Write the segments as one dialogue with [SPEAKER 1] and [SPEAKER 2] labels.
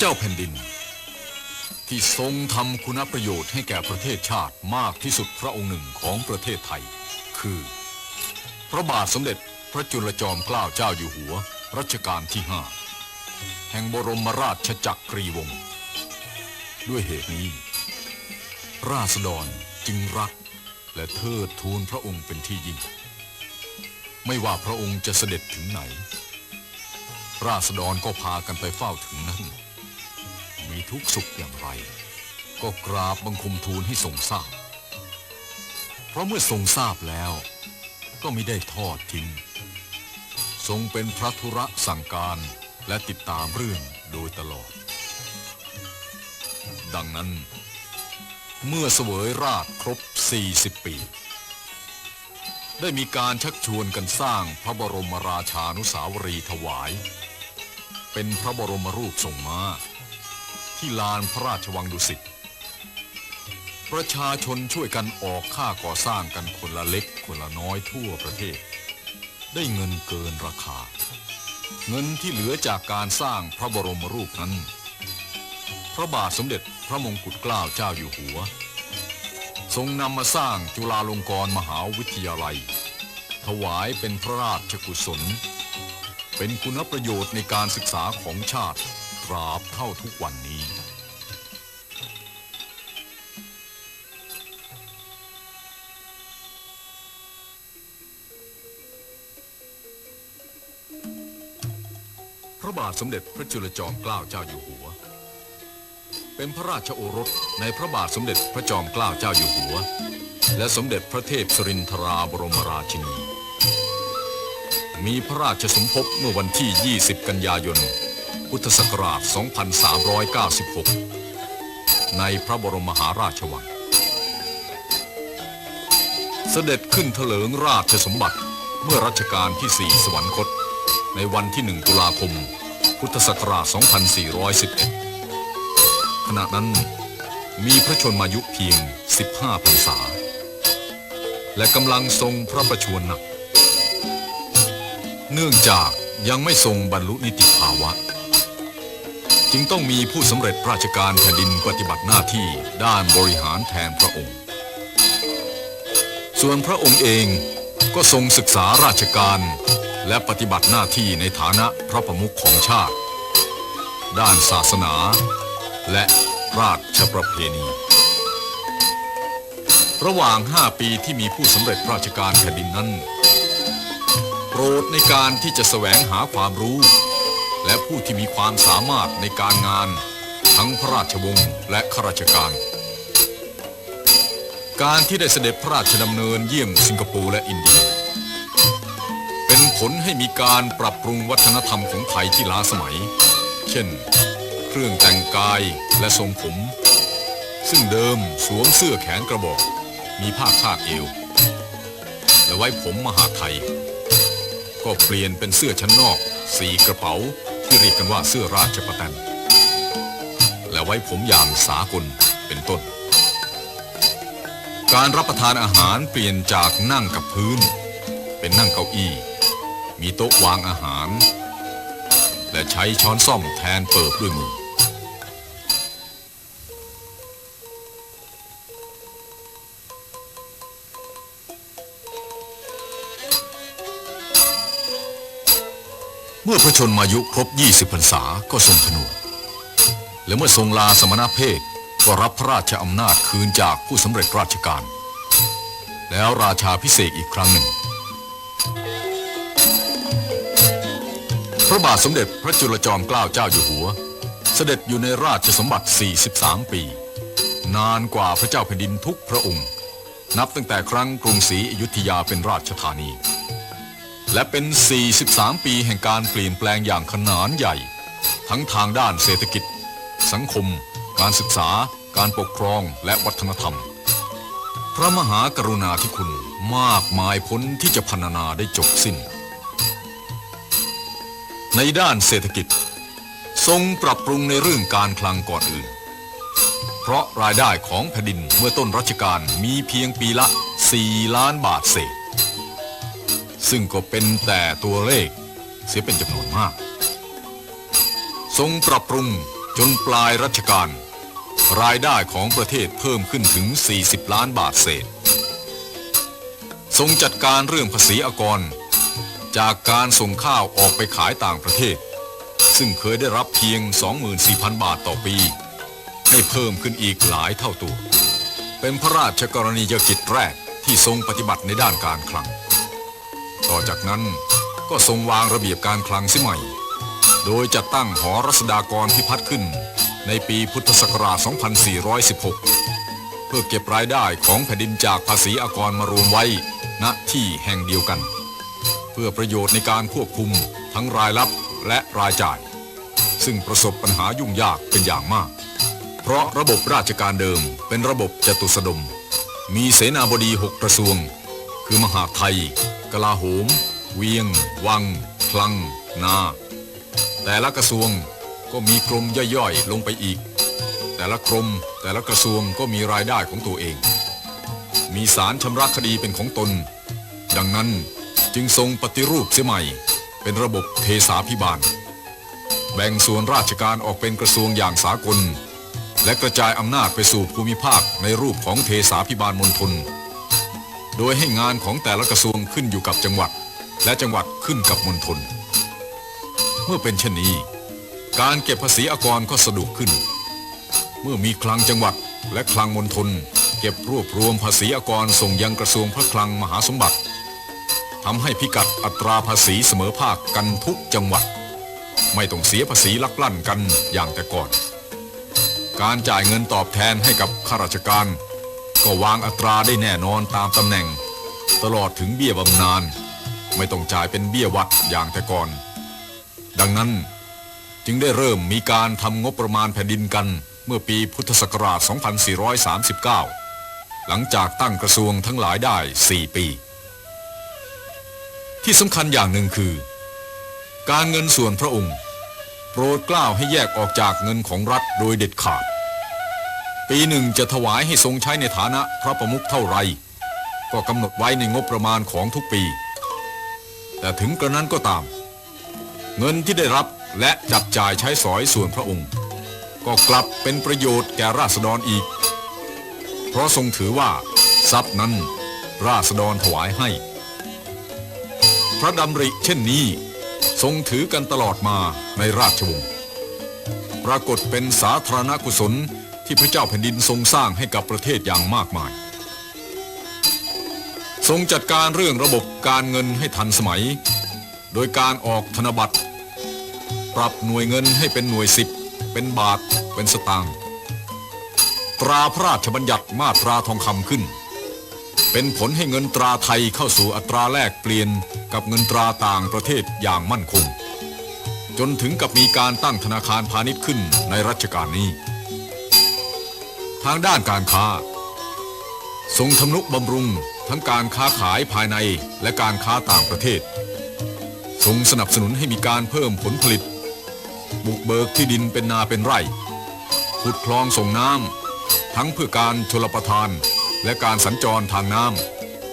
[SPEAKER 1] เจ้าแผ่นดิน ที่ทรงทำคุณประโยชน์ให้แก่ประเทศชาติมากที่สุดพระองค์หนึ่งของประเทศไทย คือ พระบาทสมเด็จพระจุลจอมเกล้าเจ้าอยู่หัวรัชกาลที่ห้าแห่งบรมราชจักรีวงศ์ด้วยเหตุนี้ ราษฎรจึงรักและเทิดทูนพระองค์เป็นที่ยิ่ง ไม่ว่าพระองค์จะเสด็จถึงไหน ราษฎรก็พากันไปเฝ้าถึงนั้น ทุกสุขอย่างไร ก็กราบบังคมทูลให้ทรงทราบ เพราะเมื่อทรงทราบแล้ว ก็ไม่ได้ทอดทิ้ง ทรงเป็นพระธุระสั่งการและติดตามเรื่องโดยตลอด ดังนั้น เมื่อเสวยราชครบ 40 ปี ได้มีการชักชวนกันสร้างพระบรมราชานุสาวรีถวาย เป็นพระบรมรูปทรงม้า ที่ลานพระราชวังดุสิต ประชาชนช่วยกันออกค่าก่อสร้างกันคนละเล็กคนละน้อยทั่วประเทศ ได้เงินเกินราคา เงินที่เหลือจากการสร้างพระบรมรูปนั้น พระบาทสมเด็จพระมงกุฎเกล้าเจ้าอยู่หัว ทรงนำมาสร้างจุฬาลงกรณ์มหาวิทยาลัย ถวายเป็นพระราชกุศล เป็นคุณประโยชน์ในการศึกษาของชาติตราบเท่าทุกวันาทสมเด็จพระจุลจอมเกล้าเจ้าอยู่หัว เป็นพระราชโอรสในพระบาทสมเด็จพระจอมเกล้าเจ้าอยู่หัว และสมเด็จพระเทพสรินทราบรมราชินี มีพระราชสมภพเมื่อวันที่ 20 กันยายน พุทธศักราช 2396 ในพระบรมมหาราชวัง เสด็จขึ้นเถลิงราชสมบัติเมื่อรัชกาลที่4สวรรคต ในวันที่1ตุลาคม พุทธศักราช 2411 ขณะนั้นมีพระชนมายุเพียง 15 พรรษา และกำลังทรงพระประชวรหนัก เนื่องจากยังไม่ทรงบรรลุนิติภาวะ จึงต้องมีผู้สำเร็จราชการแผ่นดินปฏิบัติหน้าที่ด้านบริหารแทนพระองค์ ส่วนพระองค์เองก็ทรงศึกษาราชการ และปฏิบัติหน้าที่ในฐานะพระประมุขของชาติ ด้านศาสนา และราชประเพณี ระหว่าง 5 ปีที่มีผู้สำเร็จราชการแผ่นดินนั้น โปรดในการที่จะแสวงหาความรู้ และผู้ที่มีความสามารถในการงาน ทั้งพระราชวงศ์และข้าราชการ การที่ได้เสด็จพระราชดำเนินเยี่ยมสิงคโปร์และอินเดีย เป็นผลให้มีการปรับปรุงวัฒนธรรมของไทยที่ล้าสมัย เช่น เครื่องแต่งกายและทรงผม ซึ่งเดิมสวมเสื้อแขนกระบอก มีผ้าคาดเอว และไว้ผมมหาไทย ก็เปลี่ยนเป็นเสื้อชั้นนอกสีกระเป๋าที่เรียกกันว่าเสื้อราชประแตนและไว้ผมอย่างสากลเป็นต้น การรับประทานอาหารเปลี่ยนจากนั่งกับพื้น เป็นนั่งเก้าอี้ มีโต๊ะวางอาหาร และใช้ช้อนซ่อมแทนเปิบด้วยมือ เมื่อพระชนมายุครบ 20 พรรษาก็ทรงผนวดและเมื่อทรงลาสมณเพศก็รับพระราชอำนาจคืนจากผู้สำเร็จราชการ แล้วราชาพิเศษอีกครั้งหนึ่ง พระบาทสมเด็จพระจุลจอมเกล้าเจ้าอยู่หัว เสด็จอยู่ในราชสมบัติ 43 ปี นานกว่าพระเจ้าแผ่นดินทุกพระองค์ นับตั้งแต่ครั้งกรุงศรีอยุธยาเป็นราชธานี และเป็น 43 ปีแห่งการเปลี่ยนแปลงอย่างขนานใหญ่ ทั้งทางด้านเศรษฐกิจ สังคม การศึกษา การปกครองและวัฒนธรรม พระมหากรุณาธิคุณมากมายพ้นที่จะพรรณนาได้จบสิ้น ในด้านเศรษฐกิจ ทรงปรับปรุงในเรื่องการคลังก่อนอื่น เพราะรายได้ของแผ่นดินเมื่อต้นรัชกาลมีเพียงปีละ 4 ล้านบาทเศษ ซึ่งก็เป็นแต่ตัวเลขเสียเป็นจำนวนมาก ทรงปรับปรุงจนปลายรัชกาลรายได้ของประเทศเพิ่มขึ้นถึง 40 ล้านบาทเศษ ทรงจัดการเรื่องภาษีอากร จากการส่งข้าวออกไปขายต่างประเทศ ซึ่งเคยได้รับเพียง 24,000 บาทต่อปี ให้เพิ่มขึ้นอีกหลายเท่าตัว เป็นพระราชกรณียกิจแรกที่ทรงปฏิบัติในด้านการคลัง ต่อจากนั้นก็ทรงวางระเบียบการคลังสียใหม่ โดยจัดตั้งหอรัศดากรพิพัฒน์ขึ้นในปีพุทธศักราช 2416 เพื่อเก็บรายได้ของแผ่นดินจากภาษีอากรมารวมไว้ณที่แห่งเดียวกัน พื่อประโยชน์ในการควบคุมทั้งรายรับและรายจ่าย ซึ่งประสบปัญหายุ่งยากเป็นอย่างมาก เพราะระบบราชการเดิมเป็นระบบจตุสดม มีเสนาบดีหกกระทรวง คือมหาไทย กลาโหม เวียง วัง คลัง นา แต่ละกระทรวงก็มีกรมย่อยๆลงไปอีก แต่ละกรมแต่ละกระทรวงก็มีรายได้ของตัวเอง มีสารชำระคดีเป็นของตน ดังนั้น จึงทรงปฏิรูปเสียใหม่ เป็นระบบเทสาพิบาล แบ่งส่วนราชการออกเป็นกระทรวงอย่างสากล และกระจายอำนาจไปสู่ภูมิภาคในรูปของเทสาพิบาลมณฑลโดยให้งานของแต่ละกระทรวงขึ้นอยู่กับจังหวัด และจังหวัดขึ้นกับมณฑลเมื่อเป็นเช่นนี้ การเก็บภาษีอากรก็สะดวกขึ้น เมื่อมีคลังจังหวัดและคลังมณฑลเก็บรวบรวมภาษีอากรส่งยังกระทรวงพระคลังมหาสมบัติ ทำให้พิกัดอัตราภาษีเสมอภาคกันทุกจังหวัด ไม่ต้องเสียภาษีลักลั่นกันอย่างแต่ก่อน การจ่ายเงินตอบแทนให้กับข้าราชการ ก็วางอัตราได้แน่นอนตามตำแหน่ง ตลอดถึงเบี้ยบำนาญไม่ต้องจ่ายเป็นเบี้ยวัดอย่างแต่ก่อน ดังนั้นจึงได้เริ่มมีการทำงบประมาณแผ่นดินกันเมื่อปีพุทธศักราช 2439 หลังจากตั้งกระทรวงทั้งหลายได้ 4 ปี ที่สำคัญอย่างหนึ่งคือ การเงินส่วนพระองค์ โปรดกล้าวให้แยกออกจากเงินของรัฐโดยเด็ดขาด ปีหนึ่งจะถวายให้ทรงใช้ในฐานะพระประมุขเท่าไร ก็กำหนดไว้ในงบประมาณของทุกปี แต่ถึงกระนั้นก็ตาม เงินที่ได้รับและจับจ่ายใช้สอยส่วนพระองค์ ก็กลับเป็นประโยชน์แก่ราษฎรอีก เพราะทรงถือว่าทรัพย์นั้นราษฎรถวายให้ พระดำริเช่นนี้ ทรงถือกันตลอดมาในราชวงศ์ปรากฏเป็นสาธารณกุศลที่พระเจ้าแผ่นดินทรงสร้างให้กับประเทศอย่างมากมาย ทรงจัดการเรื่องระบบการเงินให้ทันสมัย โดยการออกธนบัตร ปรับหน่วยเงินให้เป็นหน่วยสิบ เป็นบาท เป็นสตางค์ ตราพระราชบัญญัติมาตราทองคำขึ้น เป็นผลให้เงินตราไทยเข้าสู่อัตราแลกเปลี่ยนกับเงินตราต่างประเทศอย่างมั่นคง จนถึงกับมีการตั้งธนาคารพาณิชย์ขึ้นในรัชกาลนี้ ทางด้านการค้า ทรงทำนุบำรุงทั้งการค้าขายภายในและการค้าต่างประเทศ ทรงสนับสนุนให้มีการเพิ่มผลผลิต บุกเบิกที่ดินเป็นนาเป็นไร่ขุดคลองส่งน้ำทั้งเพื่อการชลประทาน และการสัญจรทางน้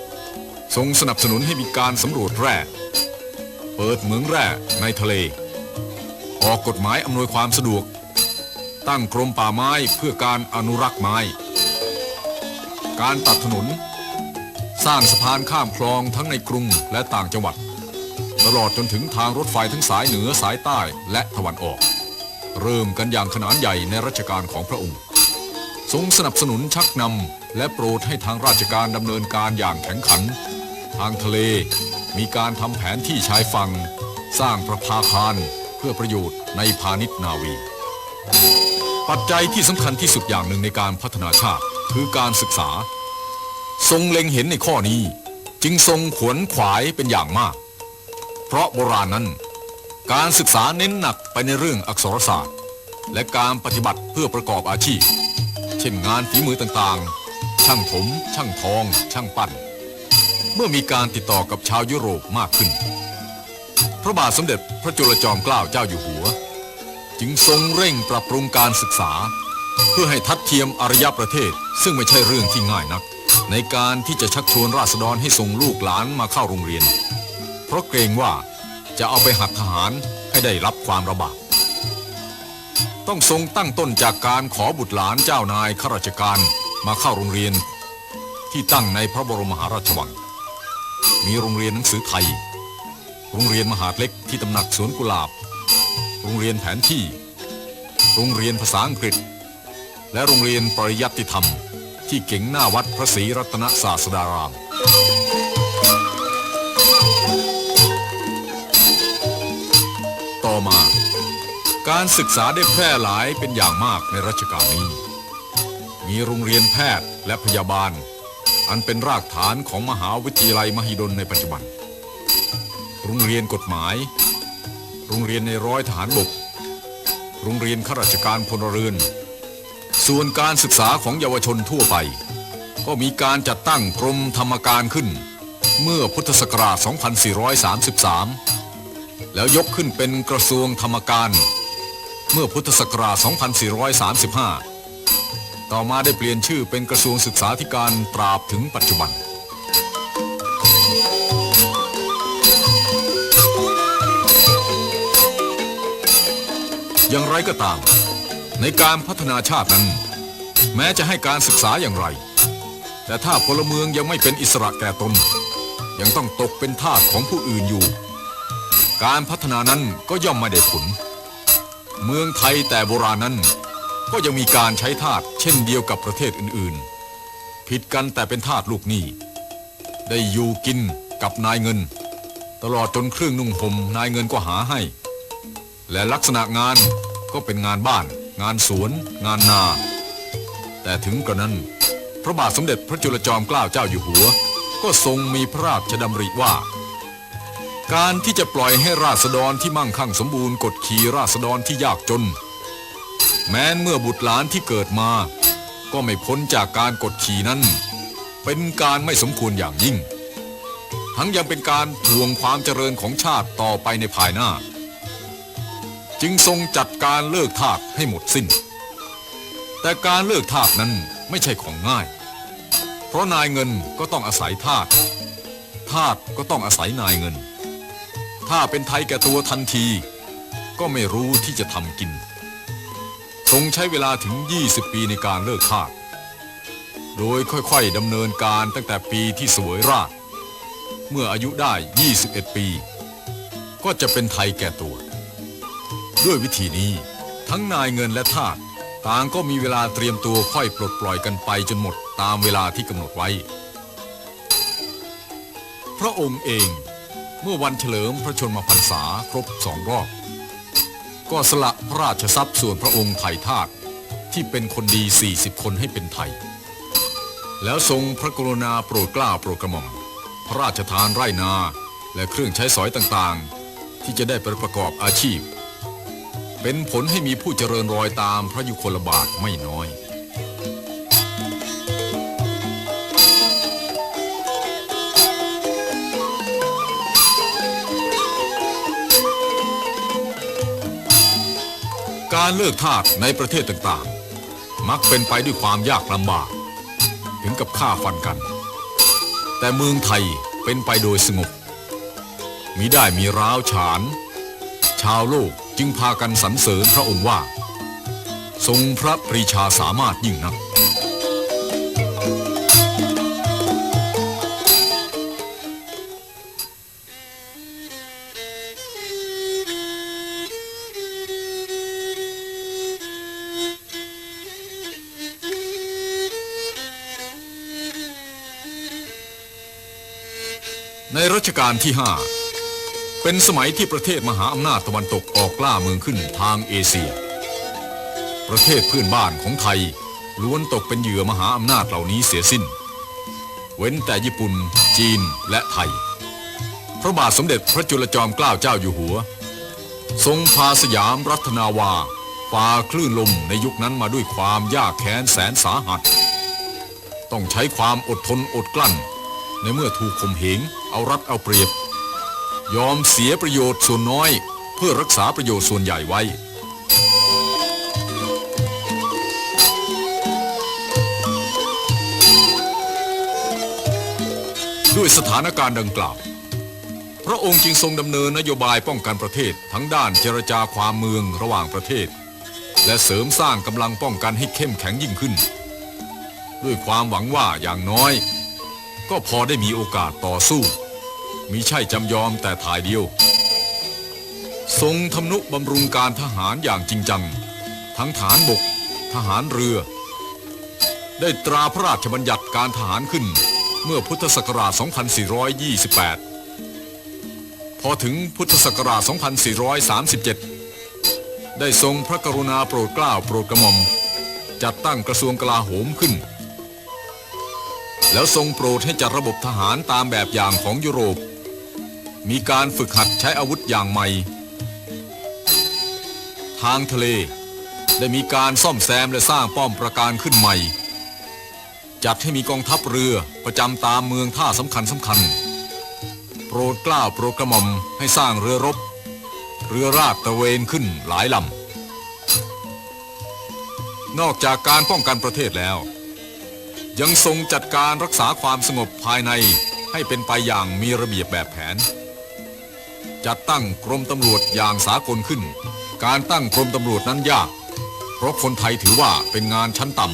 [SPEAKER 1] ำทรงสนับสนุนให้มีการสำรวจแร่ เปิดเหมืองแร่ในทะเล ออกกฎหมายอำนวยความสะดวก ตั้งกรมป่าไม้เพื่อการอนุรักษ์ไม้ การตัดถนน สร้างสะพานข้ามคลองทั้งในกรุงและต่างจังหวัด ตลอดจนถึงทางรถไฟทั้งสายเหนือสายใต้และตะวันออก เริ่มกันอย่างขนานใหญ่ในรัชกาลของพระองค์ ทรงสนับสนุนชักนำ และโปรดให้ทางราชการดำเนินการอย่างแข็งขัน ทางทะเลมีการทำแผนที่ชายฝั่ง สร้างประภาคารเพื่อประโยชน์ในพาณิชย์นาวี ปัจจัยที่สำคัญที่สุดอย่างหนึ่งในการพัฒนาชาติคือการศึกษา ทรงเล็งเห็นในข้อนี้ จึงทรงขวนขวายเป็นอย่างมาก เพราะโบราณนั้น การศึกษาเน้นหนักไปในเรื่องอักษรศาสตร์ และการปฏิบัติเพื่อประกอบอาชีพ เช่นงานฝีมือต่างๆ ช่างถมช่างทอง ช่างปั้น เมื่อมีการติดต่อกับชาวยุโรปมากขึ้น พระบาทสมเด็จพระจุลจอมเกล้าเจ้าอยู่หัว จึงทรงเร่งปรับปรุงการศึกษา เพื่อให้ทัดเทียมอารยประเทศ ซึ่งไม่ใช่เรื่องที่ง่ายนัก ในการที่จะชักชวนราษฎรให้ส่งลูกหลานมาเข้าโรงเรียน เพราะเกรงว่าจะเอาไปหัดทหารให้ได้รับความระบากต้องทรงตั้งต้นจากการขอบุตรหลานเจ้านายข้าราชการ มาเข้าโรงเรียนที่ตั้งในพระบรมมหาราชวัง มีโรงเรียนหนังสือไทย โรงเรียนมหาเล็กที่ตำหนักสวนกุหลาบ โรงเรียนแผนที่ โรงเรียนภาษาอังกฤษ และโรงเรียนปริยัติธรรม ที่เก่งหน้าวัดพระศรีรัตนศาสดารามต่อมา การศึกษาได้แพร่หลายเป็นอย่างมากในรัชกาลนี้ มีโรงเรียนแพทย์และพยาบาล อันเป็นรากฐานของมหาวิทยาลัยมหิดลในปัจจุบัน โรงเรียนกฎหมาย โรงเรียนในร้อยทหารบก โรงเรียนข้าราชการพลเรือน ส่วนการศึกษาของเยาวชนทั่วไป ก็มีการจัดตั้งกรมธรรมการขึ้น เมื่อพุทธศักราช 2433 แล้วยกขึ้นเป็นกระทรวงธรรมการ เมื่อพุทธศักราช 2435 ต่อมาได้เปลี่ยนชื่อเป็นกระทรวงศึกษาธิการตราบถึงปัจจุบัน อย่างไรก็ตาม ในการพัฒนาชาตินั้น แม้จะให้การศึกษาอย่างไร แต่ถ้าพลเมืองยังไม่เป็นอิสระแก่ตน ยังต้องตกเป็นทาสของผู้อื่นอยู่ การพัฒนานั้นก็ย่อมไม่ได้ผล เมืองไทยแต่โบราณนั้น ก็ยังมีการใช้ทาสเช่นเดียวกับประเทศอื่นๆ ผิดกันแต่เป็นทาสลูกหนี้ ได้อยู่กินกับนายเงิน ตลอดจนเครื่องนุ่งห่มนายเงินก็หาให้ และลักษณะงานก็เป็นงานบ้าน งานสวน งานนา แต่ถึงกระนั้น พระบาทสมเด็จพระจุลจอมเกล้าเจ้าอยู่หัว ก็ทรงมีพระราชดำริว่า การที่จะปล่อยให้ราษฎรที่มั่งคั่งสมบูรณ์กดขี่ราษฎรที่ยากจน แม้นเมื่อบุตรหลานที่เกิดมา ก็ไม่พ้นจากการกดขี่นั้น เป็นการไม่สมควรอย่างยิ่ง ทั้งยังเป็นการทวงความเจริญของชาติต่อไปในภายหน้า จึงทรงจัดการเลิกทาสให้หมดสิ้น แต่การเลิกทาสนั้นไม่ใช่ของง่าย เพราะนายเงินก็ต้องอาศัยทาสทาสก็ต้องอาศัยนายเงิน ถ้าเป็นไทยแก่ตัวทันที ก็ไม่รู้ที่จะทำกิน ทรงใช้เวลาถึง 20 ปีในการเลิกทาสโดยค่อยๆดำเนินการตั้งแต่ปีที่สวยราช เมื่ออายุได้ 21 ปี ก็จะเป็นไทยแก่ตัว ด้วยวิธีนี้ ทั้งนายเงินและทาสต่างก็มีเวลาเตรียมตัวค่อยปลดปล่อยกันไปจนหมดตามเวลาที่กำหนดไว้ พระองค์เองเมื่อวันเฉลิมพระชนมพรรษาครบสองรอบ ก็สละพระราชทรัพย์ส่วนพระองค์ไถ่ทาสที่เป็นคนดี 40 คนให้เป็นไทย แล้วทรงพระกรุณาโปรดกล้าโปรดกระหม่อม พระราชทานไร่นาและเครื่องใช้สอยต่างๆ ที่จะได้ปประกอบอาชีพ เป็นผลให้มีผู้เจริญรอยตามพระยุคลบาทไม่น้อย การเลิกทาสในประเทศต่างๆ มักเป็นไปด้วยความยากลำบาก ถึงกับฆ่าฟันกัน แต่เมืองไทยเป็นไปโดยสงบมิได้มีร้าวฉาน ชาวโลกจึงพากันสรรเสริญพระองค์ว่า ทรงพระปรีชาสามารถยิ่งนัก รัชกาลที่ 5 เป็นสมัยที่ประเทศมหาอำนาจตะวันตกออกกล้าเมืองขึ้นทางเอเชีย ประเทศเพื่อนบ้านของไทยล้วนตกเป็นเหยื่อมหาอำนาจเหล่านี้เสียสิ้น เว้นแต่ญี่ปุ่น จีนและไทย พระบาทสมเด็จพระจุลจอมเกล้าเจ้าอยู่หัว ทรงพาสยามรัตนาวาฝ่าคลื่นลมในยุคนั้นมาด้วยความยากแค้นแสนสาหัส ต้องใช้ความอดทนอดกลั้น ในเมื่อถูกข่มเหงเอารัดเอาเปรียบ ยอมเสียประโยชน์ส่วนน้อย เพื่อรักษาประโยชน์ส่วนใหญ่ไว้ ด้วยสถานการณ์ดังกล่าว พระองค์จึงทรงดำเนินนโยบายป้องกันประเทศทั้งด้านเจรจาความเมืองระหว่างประเทศ และเสริมสร้างกำลังป้องกันให้เข้มแข็งยิ่งขึ้น ด้วยความหวังว่าอย่างน้อย ก็พอได้มีโอกาสต่อสู้มิใช่จำยอมแต่ถ่ายเดียว ทรงทำนุบำรุงการทหารอย่างจริงจัง ทั้งฐานบก ทหารเรือ ได้ตราพระราชบัญญัติการทหารขึ้นเมื่อพุทธศักราช 2428 พอถึงพุทธศักราช 2437 ได้ทรงพระกรุณาโปรดเกล้าโปรดกระหม่อม จัดตั้งกระทรวงกลาโหมขึ้น แล้วทรงโปรดให้จัดระบบทหารตามแบบอย่างของยุโรป มีการฝึกหัดใช้อาวุธอย่างใหม่ ทางทะเล ได้มีการซ่อมแซมและสร้างป้อมปราการขึ้นใหม่ จัดให้มีกองทัพเรือประจำตามเมืองท่าสำคัญสำคัญ โปรดกล้าโปรดกระหม่อมให้สร้างเรือรบ เรือราดตะเวนขึ้นหลายลำนอกจากการป้องกันประเทศแล้ว ยังทรงจัดการรักษาความสงบภายในให้เป็นไปอย่างมีระเบียบแบบแผน จัดตั้งกรมตำรวจอย่างสากลขึ้น การตั้งกรมตำรวจนั้นยาก เพราะคนไทยถือว่าเป็นงานชั้นต่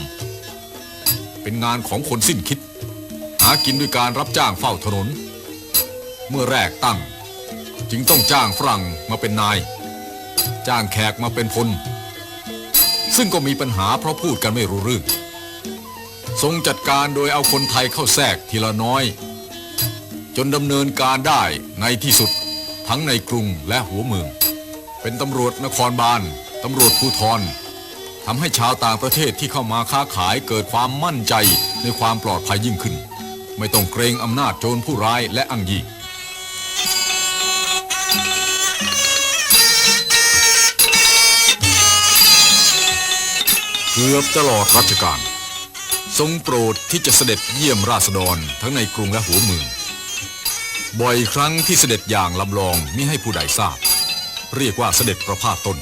[SPEAKER 1] ำเป็นงานของคนสิ้นคิด หากินด้วยการรับจ้างเฝ้าถนน เมื่อแรกตั้ง จึงต้องจ้างฝรั่งมาเป็นนาย จ้างแขกมาเป็นพลซึ่งก็มีปัญหาเพราะพูดกันไม่รู้เรื่อง ทรงจัดการโดยเอาคนไทยเข้าแทรกทีละน้อย จนดำเนินการได้ในที่สุด ทั้งในกรุงและหัวเมือง เป็นตำรวจนครบาลตำรวจภูธรทำให้ชาวต่างประเทศที่เข้ามาค้าขายเกิดความมั่นใจในความปลอดภัยยิ่งขึ้น ไม่ต้องเกรงอำนาจโจรผู้ร้ายและอังยีเกือบตลอดรัชกาล ทรงโปรดที่จะเสด็จเยี่ยมราษฎรทั้งในกรุงและหัวเมือง บ่อยครั้งที่เสด็จอย่างลำลองมิให้ผู้ใดทราบ เรียกว่าเสด็จประพาสต้น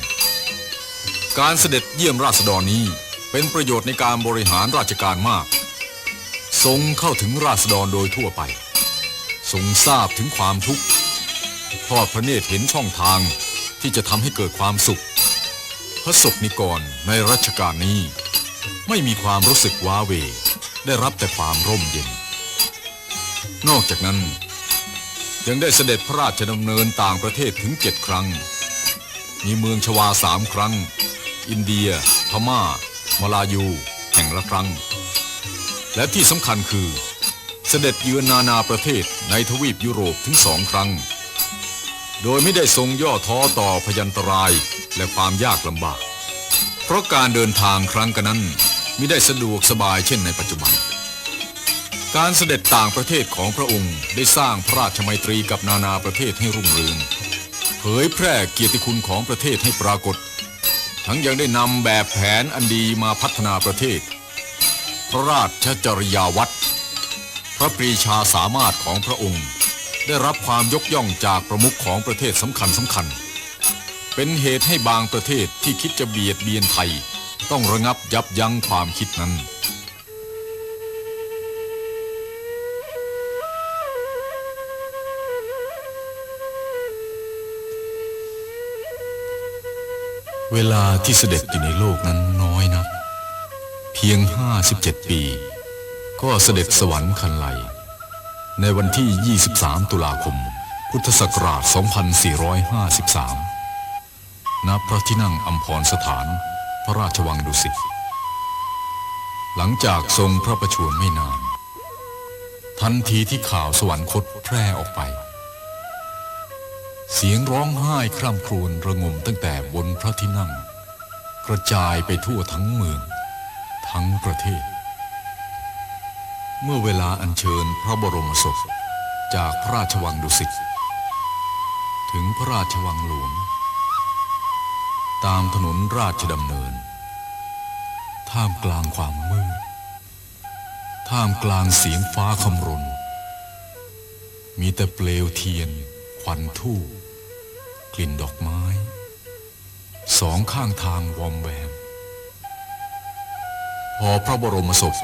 [SPEAKER 1] การเสด็จเยี่ยมราษฎรนี้เป็นประโยชน์ในการบริหารราชการมาก ทรงเข้าถึงราษฎรโดยทั่วไป ทรงทราบถึงความทุกข์ทอดพระเนตรเห็นช่องทางที่จะทำให้เกิดความสุข พระศกนิกรในรัชกาลนี้ ไม่มีความรู้สึกว้าเว ได้รับแต่ความร่มเย็น นอกจากนั้น ยังได้เสด็จพระราชดำเนินต่างประเทศถึงเจ็ดครั้ง มีเมืองชวาสามครั้ง อินเดีย พม่า มาลายู แห่งละครั้ง และที่สำคัญคือเสด็จเยือนนานาประเทศในทวีปยุโรปถึงสองครั้ง โดยไม่ได้ทรงย่อท้อต่อพยันตรายและความยากลำบาก เพราะการเดินทางครั้งกันนั้น มิได้สะดวกสบายเช่นในปัจจุบัน การเสด็จต่างประเทศของพระองค์ได้สร้างพระราชมัยตรีกับนานาประเทศให้รุ่งเรือง เผยแพร่เกียรติคุณของประเทศให้ปรากฏ ทั้งยังได้นำแบบแผนอันดีมาพัฒนาประเทศ พระราชจริยาวัดพระปรีชาสามารถของพระองค์ ได้รับความยกย่องจากประมุขของประเทศสำคัญสำคัญ เป็นเหตุให้บางประเทศที่คิดจะเบียดเบียนไทย ต้องระงับยับยั้งความคิดนั้น เวลาที่เสด็จอยู่ในโลกนั้นน้อยนัก เพียง 57 ปี ก็เสด็จสวรรคันไลในวันที่ 23 ตุลาคม พุทธศักราช 2453 ณ พระที่นั่งอัมพรสถาน พระราชวังดุสิต หลังจากทรงพระประชวรไม่นาน ทันทีที่ข่าวสวรรคตแพร่ออกไป เสียงร้องไห้คร่ำครวญระงมตั้งแต่บนพระที่นั่ง กระจายไปทั่วทั้งเมือง ทั้งประเทศ เมื่อเวลาอัญเชิญพระบรมศพจากพระราชวังดุสิต ถึงพระราชวังหลวง ตามถนนราชดำเนิน ท่ามกลางความมืด ท่ามกลางเสียงฟ้าคำรน มีแต่เปลวเทียน ควันทู่กลิ่นดอกไม้ สองข้างทางวอมแวม พอพระบรมศพ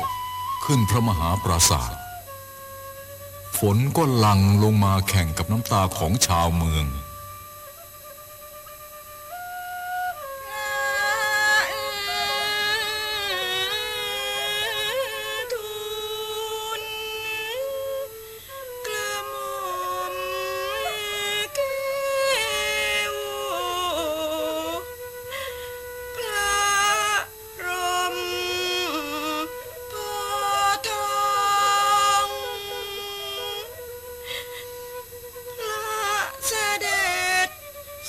[SPEAKER 1] ขึ้นพระมหาปราศาสตร์ฝนก็หลั่งลงมาแข่งกับน้ำตาของชาวเมือง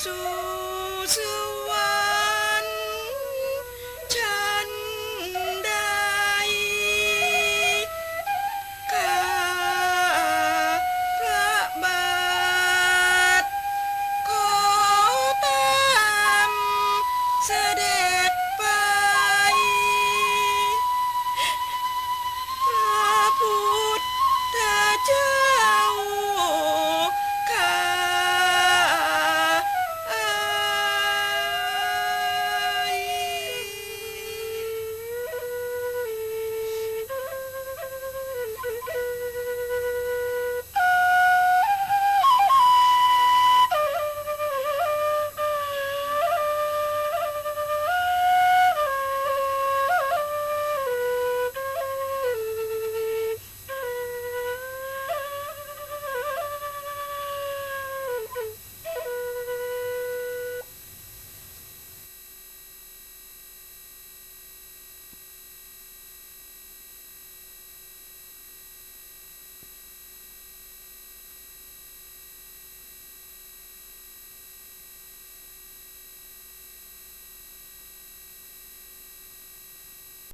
[SPEAKER 1] to